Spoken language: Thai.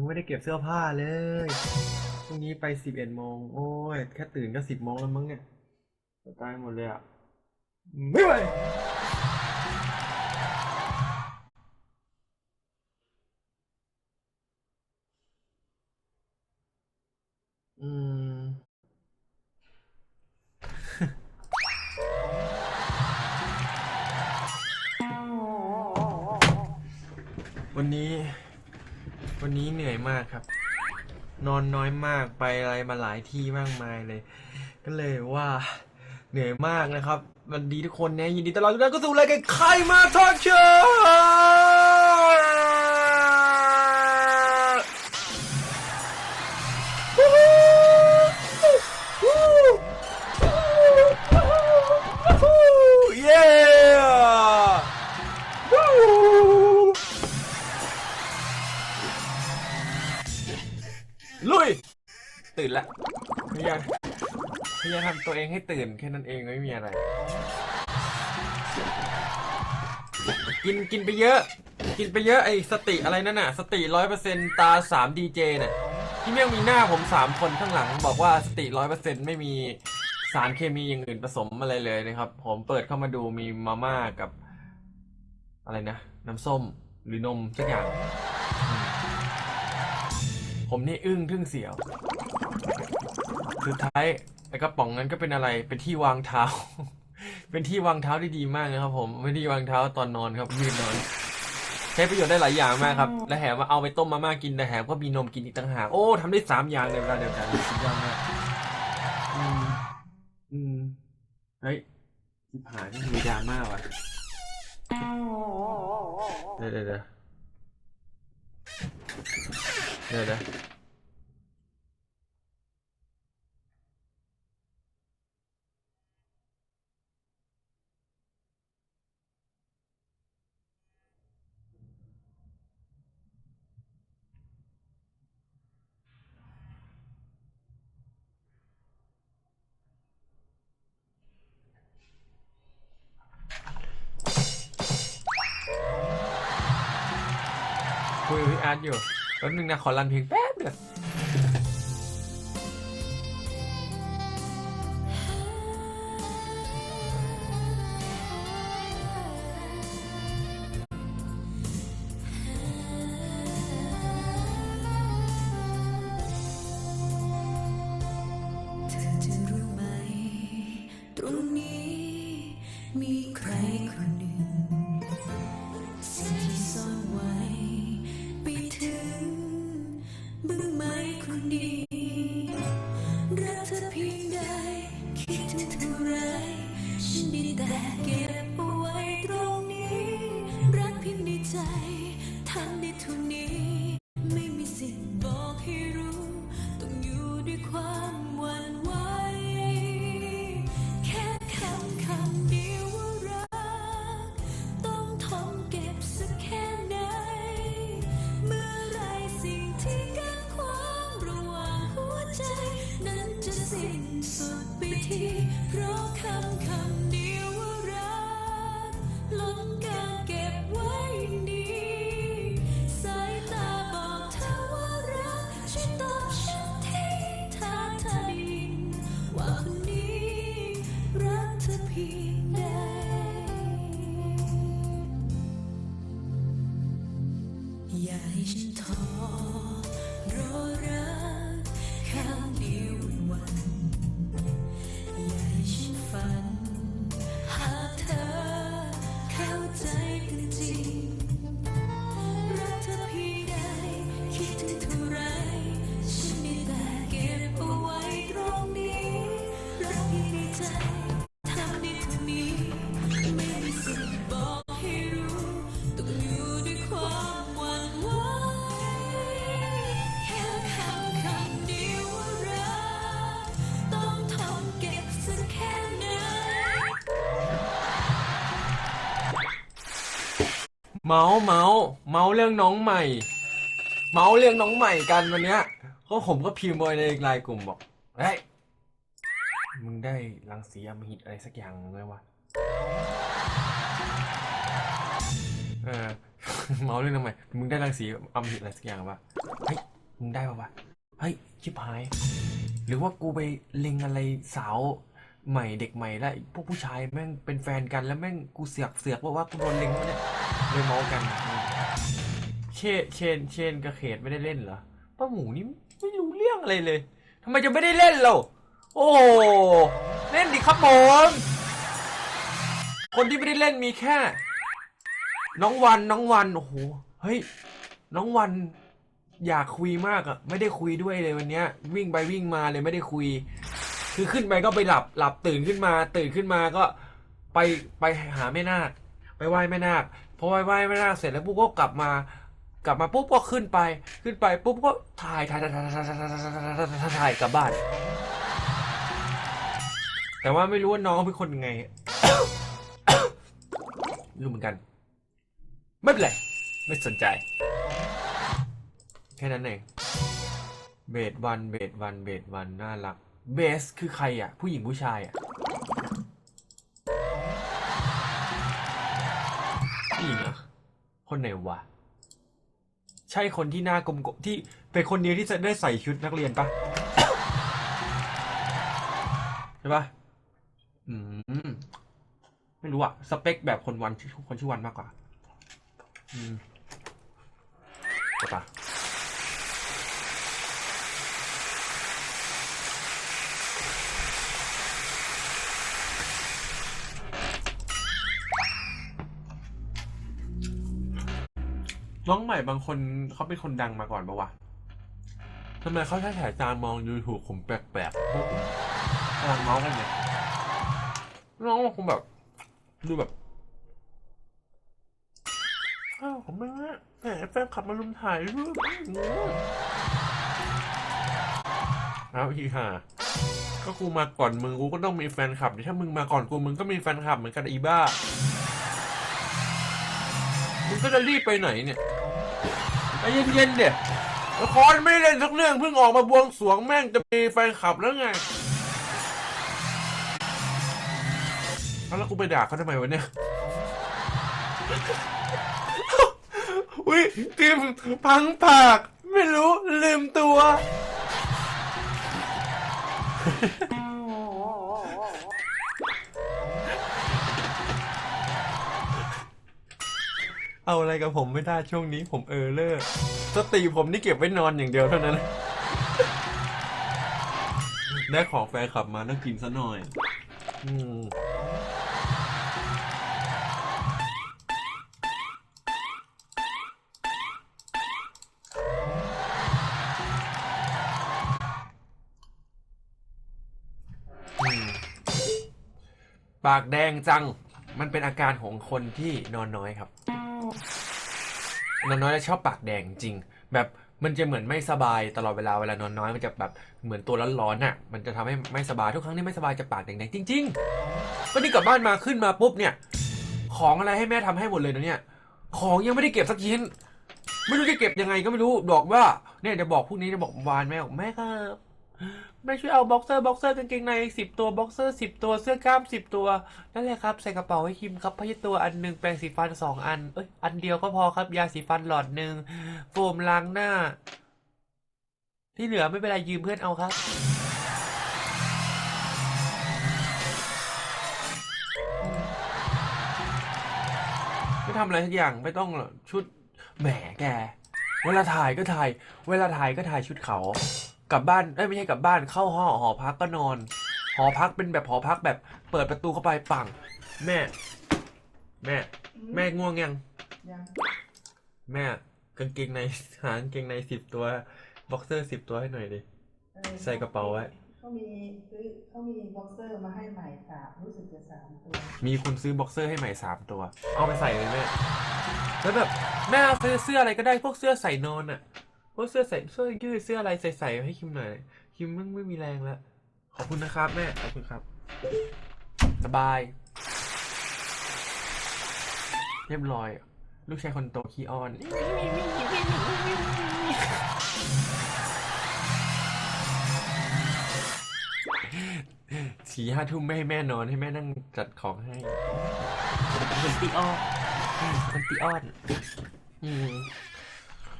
ยังไม่ได้เก็บเสื้อผ้าเลยพรุ่งนี้ไปสิบเอ็ดโมง โอ้ย แค่ตื่นก็สิบโมงแล้วมั้งเนี่ยจะตายหมดเลยอะ ไม่ไหวอืม วันนี้ วันนี้เหนื่อยมากครับ นอนน้อยมากไปอะไรมาหลายที่มากมายเลย ก็เลยว่าเหนื่อยมากนะครับ วันดีทุกคนนะยินดีต้อนรับทุกท่านเข้าสู่รายการใครมาทอดเชิญ ตื่นละพยายามพยายามทำตัวเองให้ตื่นแค่นั้นเองไม่มีอะไร กินกินไปเยอะ กินไปเยอะไอ้สติอะไรนั่นน่ะ สติร้อยเปอร์เซ็นตาสามดีเจน่ะที่เมี่ยงมีหน้าผมสามคนข้างหลัง บอกว่าสติร้อยเปอร์เซ็นไม่มีสารเคมีอย่างอื่นผสมอะไรเลยนะครับ ผมเปิดเข้ามาดูมีมาม่ากับ อะไรนะ น้ำส้มหรือนมสักอย่าง ผมนี่อึ้งทึ่งเสียว สุดท้ายไอ้กระป๋องนั้นก็เป็นอะไร เป็นที่วางเท้า เป็นที่วางเท้าที่ดีมากนะครับ ผมเป็นที่วางเท้าตอนนอนครับยืนนอน ใช้ประโยชน์ได้หลายอย่างมากครับ และแถมว่าเอาไปต้มมาม่ากินแต่แถมก็มีนมกินอีกต่างหาก โอ้ทำได้สามอย่างในเวลาเดียวกันสุดยอดมากอืมอืมเฮ้ยชิบหายนี่มีดราม่าว่ะเดี๋ยวเดี๋ยว เดี๋ยวเดี๋ยวเดี๋ยวคุยกับพี่อาร์ตอยู่ แป๊บนึงนะขอรันเพลงแป๊บเดียว เท่าไรฉันได้แต่เก็บเอาไว้ตรงนี้ รักเพียงในใจทำได้เท่านี้ ไม่มีสิทธิ์บอกให้รู้ ต้องอยู่ด้วยความหวั่นไหวแค่คำคำเดียวว่ารัก ต้องท่องเก็บสักแค่ไหน เมื่อไรสิ่งที่กั้นขวางระหว่างหัวใจ นั้นจะสิ้น ไปทีเพราะคำคำเดียวว่ารักล้น เมาส์เมาส์เมาส์เรื่องน้องใหม่ เมาส์เรื่องน้องใหม่กันวันเนี้ยก็ผมก็พิมพ์ไว้ในไลน์กลุ่มบอกเฮ้ยมึงได้รังสีอำมหิตอะไรสักอย่างไหมวะเออเมาส์เรื่องทำไมมึงได้รังสีอำมหิตอะไรสักอย่างปะเฮ้ยมึงได้ปะวะเฮ้ยชิบหาย หรือว่ากูไปเล็งอะไรสาวใหม่เด็กใหม่แล้วพวกผู้ชายแม่งเป็นแฟนกันแล้วแม่งกูเสือกเสือกว่าว่ากูโดนเล็งวะเนี่ย เลยเมากัน เชนเชนเชนกับเขตไม่ได้เล่นเหรอป้าหมูนี่ไม่รู้เรื่องอะไรเลยทำไมจะไม่ได้เล่นเราโอ้เล่นดิครับผมคนที่ไม่ได้เล่นมีแค่ น้องวันน้องวันโอ้โหเฮ้ยน้องวันอยากคุยมากอะไม่ได้คุยด้วยเลยวันเนี้ย วิ่งไปวิ่งมาเลยไม่ได้คุย คือขึ้นไปก็ไปหลับหลับตื่นขึ้นมา ตื่นขึ้นมาก็ไปไปหาแม่นาคไปไหว้แม่นาค พอไหว้ไหว้แม่น่าเสร็จแล้วปุ๊บก็กลับมา กลับมาปุ๊บก็ขึ้นไป ขึ้นไปปุ๊บก็ถ่ายถ่ายถ่ายถ่ายถ่ายถ่ายถ่ายถ่ายกลับบ้าน แต่ว่าไม่รู้ว่าน้องเป็นคนยังไงไม่รู้เหมือนกัน ไม่เป็นไรไม่สนใจ แค่นั้นเองเบดวันเบดวันเบดวันน่ารักเบสคือใครอะ ผู้หญิงผู้ชายอะ คนไหนวะ ใช่คนที่หน้ากลมๆที่เป็นคนเดียวที่จะได้ใส่ชุดนักเรียนปะใช่ปะอืม ไม่รู้อะสเปคแบบคนวันคนชื่อวันมากกว่า อืมใช่ปะ น้องใหม่บางคนเขาเป็นคนดังมาก่อนปะวะทำไมเขาใช้สายตามองยูทูบผมแปลกๆกำลังเมาส์กันเนี่ยน้องคงแบบดูแบบอ้าวผมไม่ว่าแหมแฟนขับมาลุมถ่ายรูปเอาอีห่าก็กูมาก่อนมึงกูก็ต้องมีแฟนคลับถ้ามึงมาก่อนกูมึงก็มีแฟนคลับเหมือนกันอีบ้า มึงก็จะรีบไปไหนเนี่ย ใจเย็นๆเดี๋ยละครไม่ได้เล่นสักเรื่องเพิ่งออกมาบวงสรวงแม่งจะมีแฟนคลับแล้วไงแล้วกูไปด่าเขาทำไมวะเนี่ยอุ้ยติมพังปาก ไม่รู้ ลืมตัว เอาอะไรกับผมไม่ได้ช่วงนี้ผมเออเลอร์สติผมนี่เก็บไว้นอนอย่างเดียวเท่านั้น ได้ของแฟนขับมาต้องกินซะหน่อย อืมปากแดงจัง มันเป็นอาการของคนที่นอนน้อยครับ นอนน้อยแล้วชอบปากแดงจริง แบบมันจะเหมือนไม่สบายตลอดเวลาเวลานอนน้อยมันจะแบบเหมือนตัวร้อนๆน่ะ มันจะทำให้ไม่สบายทุกครั้งที่ไม่สบายจะปากแดงๆจริงๆก็นี่กลับบ้านมาขึ้นมาปุ๊บเนี่ย ของอะไรให้แม่ทำให้หมดเลยนะเนี่ย ของยังไม่ได้เก็บสักชิ้นไม่รู้จะเก็บยังไงก็ไม่รู้บอกว่าเนี่ยจะบอกพวกนี้จะบอกวานแม่บอกแม่ครับ แม่ช่วยเอาบ็อกเซอร์บ็อกเซอร์กางเกงในสิบตัวบ็อกเซอร์สิบตัวเสื้อกล้ามสิบตัวนั่นแหละครับใส่กระเป๋าให้คิมครับพยตัวอันหนึ่งแปรงสีฟันสองอันเอ้ยอันเดียวก็พอครับยาสีฟันหลอดหนึ่งโฟมล้างหน้า ที่เหลือไม่เป็นไรยืมเพื่อนเอาครับไม่ทำอะไรทุกอย่างไม่ต้องชุดแหมแก เวลาถ่ายก็ถ่าย เวลาถ่ายก็ถ่ายชุดเขา กลับบ้านเอ้ยไม่ใช่กลับบ้านเข้าห้องหอพักก็นอน หอพักเป็นแบบหอพักแบบ เปิดประตูเข้าไปปังแม่ แม่ แม่ง่วงยังยังแม่กางเกงในหากางเกงในสิบตัวบ็อกเซอร์สิบตัวให้หน่อยดิ เออใส่กระเป๋าไว้ เขามีซื้อเขามีบ็อกเซอร์มาให้ใหม่สามรู้สึกจะสามตัวมีคนซื้อบ็อกเซอร์ให้ใหม่สามตัว เอาไปใส่เลยแม่ แล้วแบบแม่เอาซื้อเสื้ออะไรก็ได้พวกเสื้อใส่นอนอะพ วกเสื้อใส่เสื้อยืดเสื้ออะไรใส่ใส่ให้คิมหน่อย คิมมึงไม่มีแรงแล้ว ขอบคุณนะครับแม่ ขอบคุณครับ สบาย เรียบร้อย ลูกชายคนโตขี้อ้อนสี่ห้าทุ่มไม่ให้แม่นอนให้แม่นั่งจัดของให้มันตีอ้อนมันตีอ้อน อืม